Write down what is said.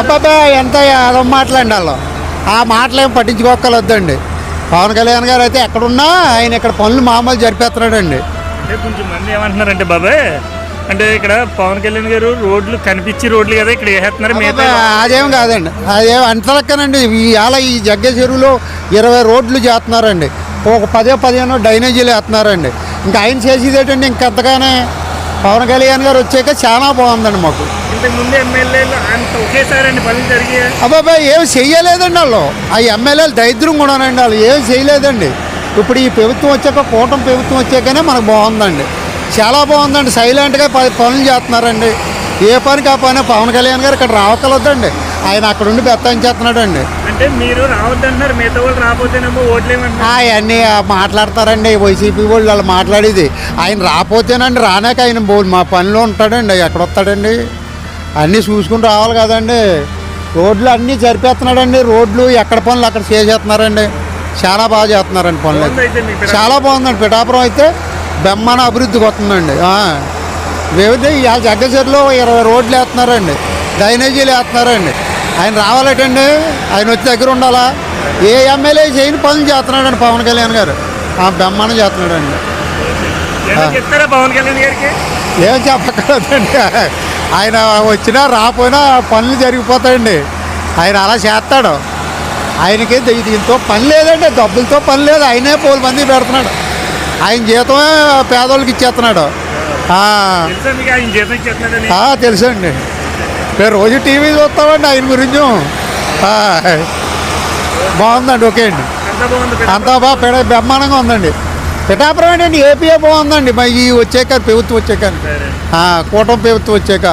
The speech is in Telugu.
అబ్బాబా ఎంత అదో మాటలండి వాళ్ళు. ఆ మాటలు ఏం పట్టించుకోక్కలొద్దండి పవన్ కళ్యాణ్ గారు అయితే ఎక్కడున్నా ఆయన ఇక్కడ పనులు మామూలు జరిపేస్తున్నాడండి. అంటే కొంచెం మంది ఏమంటున్నారంటే బాబాయ్ అంటే ఇక్కడ పవన్ కళ్యాణ్ గారు రోడ్లు కనిపించి రోడ్లు కదా ఇక్కడ వేసేస్తున్నారు మిగతా అదేం కాదండి. అదేం అంతలక్కనండి. ఇవాళ ఈ జగ్గ చెరువులో ఇరవై రోడ్లు చేస్తున్నారండి. ఒక పదే పదిహేను డ్రైనేజీలు వేస్తున్నారండి. ఇంకా ఆయన చేసేది ఏంటండి? ఇంకెంతగానే పవన్ కళ్యాణ్ గారు వచ్చాక చాలా బాగుందండి మాకు. ఇంతకు ముందు ఎమ్మెల్యేలు అంత ఒకేసారి అండి పనులు జరిగాయి అబ్బాబాయ్ ఏం చెయ్యలేదండి వాళ్ళు. ఆ ఎమ్మెల్యేలు దరిద్రం కూడానండి వాళ్ళు. ఏం చేయలేదండి ఇప్పుడు ఈ ప్రభుత్వం వచ్చాక కూటమి ప్రభుత్వం వచ్చాకనే మనకు బాగుందండి. చాలా బాగుందండి. సైలెంట్గా పనులు చేస్తున్నారండి. ఏ పనికి ఆ పని పవన్ కళ్యాణ్ గారు ఇక్కడ రావకలొద్దండి ఆయన అక్కడ ఉండి బెత్తం చేస్తున్నాడండి అంటే మీరు రావద్దంటున్నారు మిగతా వాళ్ళు అవన్నీ మాట్లాడతారండి వైసీపీ వాళ్ళు వాళ్ళు మాట్లాడేది. ఆయన రాపోతేనండి రానాక ఆయన మా పనిలో ఉంటాడండి ఎక్కడ వస్తాడండి అన్నీ చూసుకుని రావాలి కదండి. రోడ్లు అన్నీ జరిపేస్తున్నాడండి రోడ్లు ఎక్కడ పనులు అక్కడ చేసేస్తున్నారండి. చాలా బాగా చేస్తున్నారండి పనులు. చాలా బాగుందండి పిఠాపురం అయితే బెమ్మన అభివృద్ధికి వస్తుందండి. వివిధ ఈ జగ్గచర్లో ఇరవై రోడ్లు వేస్తున్నారండి. డ్రైనేజీలు వేస్తున్నారండి. ఆయన రావాలటండి. ఆయన వచ్చి దగ్గర ఉండాలా? ఏ ఎమ్మెల్యే చేయని పనులు చేస్తున్నాడండి పవన్ కళ్యాణ్ గారు. ఆ బెమ్మన చేస్తున్నాడండి. పవన్ కళ్యాణ్ గారికి? ఏం చెప్పక్కర్లేదండి. ఆయన వచ్చినా రాపోయినా పనులు జరిగిపోతాయండి. ఆయన అలా చేస్తాడు. ఆయనకి దీంతో పని లేదండి. డబ్బులతో పని లేదు. ఆయనే పోలు మంది పెడుతున్నాడు. ఆయన జీతమే పేదోళ్ళకి ఇచ్చేస్తున్నాడు. తెలుసండి మేము రోజు టీవీ చూస్తామండి ఆయన గురించి. బాగుందండి ఓకే అండి. అంతా బాగా పెడ బ్రహ్మాండంగా ఉందండి. పిఠాపురం ఏంటండి ఏపీఏ బాగుందండి. మరి ఈ వచ్చాక ప్రభుత్వం వచ్చాక. కూటమి ప్రభుత్వం వచ్చాక.